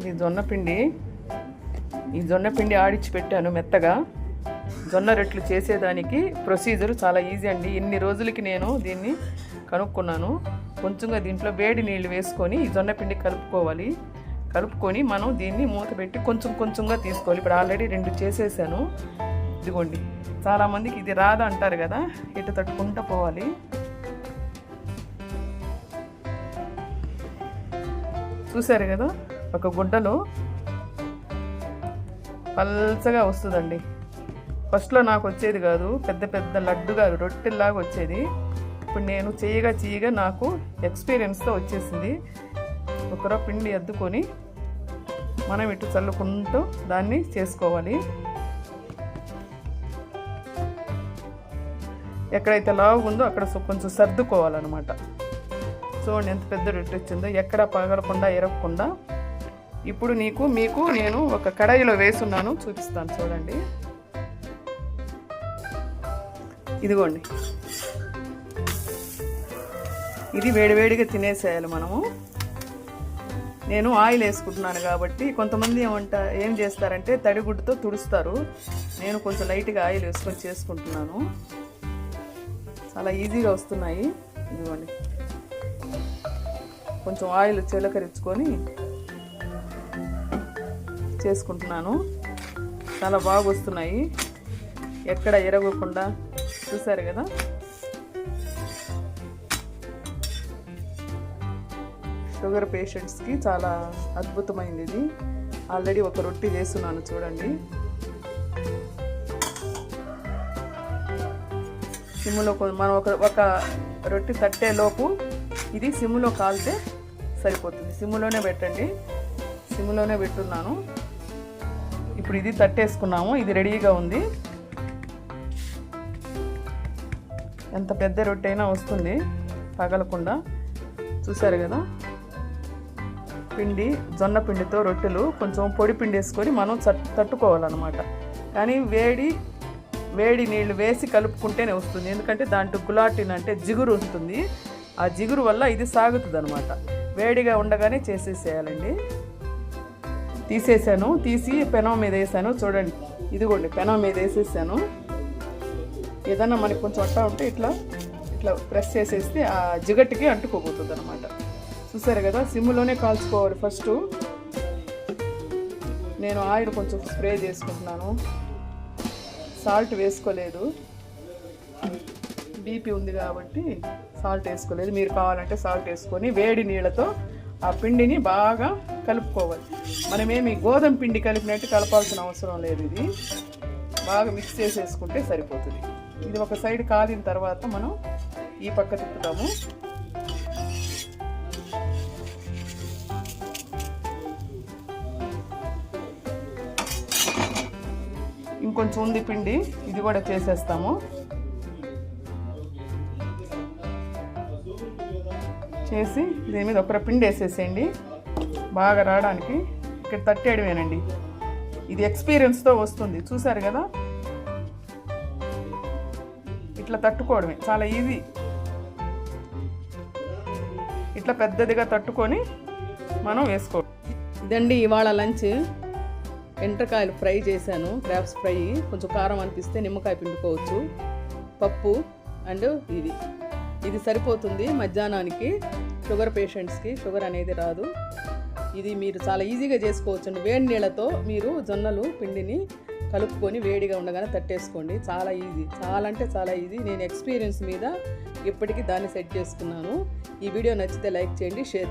ఇది జొన్నపిండి ఈ జొన్నపిండి ఆడిచ్చి పెట్టాను మెత్తగా. జొన్న రొట్టెలు చేసేదానికి ప్రొసీజర్ చాలా ఈజీ అండి. ఇన్ని రోజులకి నేను దీన్ని కనుక్కున్నాను. కొంచెంగా దీంట్లో వేడి నీళ్ళు వేసుకొని ఈ జొన్నపిండి కలుపుకోవాలి. కలుపుకొని మనం దీన్ని మూత పెట్టి కొంచెం కొంచెంగా తీసుకోవాలి. ఇప్పుడు ఆల్రెడీ రెండు చేసేసాను. ఇదిగోండి. చాలామందికి ఇది రాదు అంటారు కదా ఇటు తట్టుకుంటూ పోవాలి. చూసారు కదా? ఒక గుడ్డను పల్చగా వస్తుందండి. ఫస్ట్లో నాకు వచ్చేది కాదు పెద్ద పెద్ద లడ్డుగా రొట్టెల్లాగా వచ్చేది. ఇప్పుడు నేను చేయగా చేయగా నాకు ఎక్స్పీరియన్స్తో వచ్చేసింది. ఒకరో పిండి అద్దుకొని మనం ఇటు చల్లుకుంటూ దాన్ని చేసుకోవాలి. ఎక్కడైతే లావు ఉందో అక్కడ కొంచెం సర్దుకోవాలన్నమాట. చూడండి ఎంత పెద్ద రొట్టె వచ్చిందో ఎక్కడ పగలకుండా ఎరగకుండా ఇప్పుడు నీకు మీకు నేను ఒక కడాయిలో వేసున్నాను. చూపిస్తాను చూడండి. ఇదిగోండి. ఇది వేడివేడిగా తినేసేయాలి మనము. నేను ఆయిల్ వేసుకుంటున్నాను కాబట్టి కొంతమంది ఏమంట ఏం చేస్తారంటే తడిగుడ్డుతో తుడుస్తారు. నేను కొంచెం లైట్గా ఆయిల్ వేసుకొని చేసుకుంటున్నాను. చాలా ఈజీగా వస్తున్నాయి. ఇదిగోండి. కొంచెం ఆయిల్ చిలకరించుకొని చేసుకుంటున్నాను. చాలా బాగా వస్తున్నాయి. ఎక్కడ ఎరగకుండా చూసారు కదా? షుగర్ పేషెంట్స్కి చాలా అద్భుతమైంది ఇది. ఆల్రెడీ ఒక రొట్టి చేస్తున్నాను చూడండి. సిమ్లో మనం ఒక ఒక రొట్టి తట్టేలోపు ఇది సిమ్లో కాలితే సరిపోతుంది. సిమ్లోనే పెట్టండి. సిమ్లోనే పెట్టున్నాను. ఇప్పుడు ఇది తట్టేసుకున్నాము ఇది రెడీగా ఉంది. ఎంత పెద్ద రొట్టె అయినా వస్తుంది పగలకుండా. చూసారు కదా? పిండి జొన్న పిండితో రొట్టెలు కొంచెం పొడి పిండి వేసుకొని మనం తట్టుకోవాలన్నమాట. కానీ వేడి వేడి నీళ్ళు వేసి కలుపుకుంటేనే వస్తుంది. ఎందుకంటే దాంట్లో గులాటిన్ అంటే జిగురు ఉంటుంది. ఆ జిగురు వల్ల ఇది సాగుతుంది అనమాట వేడిగా ఉండగానే చేసేసేయాలండి. తీసేసాను తీసి పెనం మీద వేసాను. చూడండి. ఇదిగోండి పెనం మీద వేసేసాను. ఏదన్నా మనకి కొంచెం అట్టా ఉంటే ఇట్లా ఇట్లా ప్రెస్ చేసేస్తే ఆ జిగట్టుకి అంటుకోబోతుంది అనమాట చూసారు కదా సిమ్లోనే కాల్చుకోవాలి ఫస్ట్ నేను ఆయిల్ కొంచెం స్ప్రే చేసుకుంటున్నాను. సాల్ట్ వేసుకోలేదు. బీపీ ఉంది కాబట్టి సాల్ట్ వేసుకోలేదు. మీరు కావాలంటే సాల్ట్ వేసుకొని వేడి నీళ్ళతో ఆ పిండిని బాగా కలుపుకోవాలి. మనమేమి గోధుమ పిండి కలిపినట్టు కలపాల్సిన అవసరం లేదు ఇది. బాగా మిక్స్ చేసేసుకుంటే సరిపోతుంది. ఇది ఒక సైడ్ కాలిన తర్వాత మనం ఈ పక్క తిప్పుతాము. ఇంకొంచెం ఉంది పిండి ఇది కూడా చేసేస్తాము. చేసి దీని మీద ఒక పిండి వేసేసేయండి. బాగా రావడానికి ఇక్కడ తట్టేయడమేనండి. ఇది ఎక్స్పీరియన్స్తో వస్తుంది. చూసారు కదా? ఇట్లా తట్టుకోవడమే. చాలా ఈజీ ఇట్లా పెద్దదిగా తట్టుకొని మనం వేసుకో ఇదండి ఇవాళ లంచ్. ఎండ్రకాయలు ఫ్రై చేశాను. Crabs fry. కొంచెం కారం అనిపిస్తే నిమ్మకాయ పిండుకోవచ్చు. పప్పు అండ్ ఇది. ఇది సరిపోతుంది మధ్యాహ్నానికి. షుగర్ పేషెంట్స్కి షుగర్ అనేది రాదు. ఇది మీరు చాలా ఈజీగా చేసుకోవచ్చండి. వేడి నీళ్ళతో మీరు జొన్నలు పిండిని కలుపుకొని వేడిగా ఉండగానే తట్టేసుకోండి. చాలా ఈజీ. చాలా అంటే చాలా ఈజీ. నేను ఎక్స్పీరియన్స్ మీద ఇప్పటికీ దాన్ని సెట్ చేసుకున్నాను. ఈ వీడియో నచ్చితే లైక్ చేయండి షేర్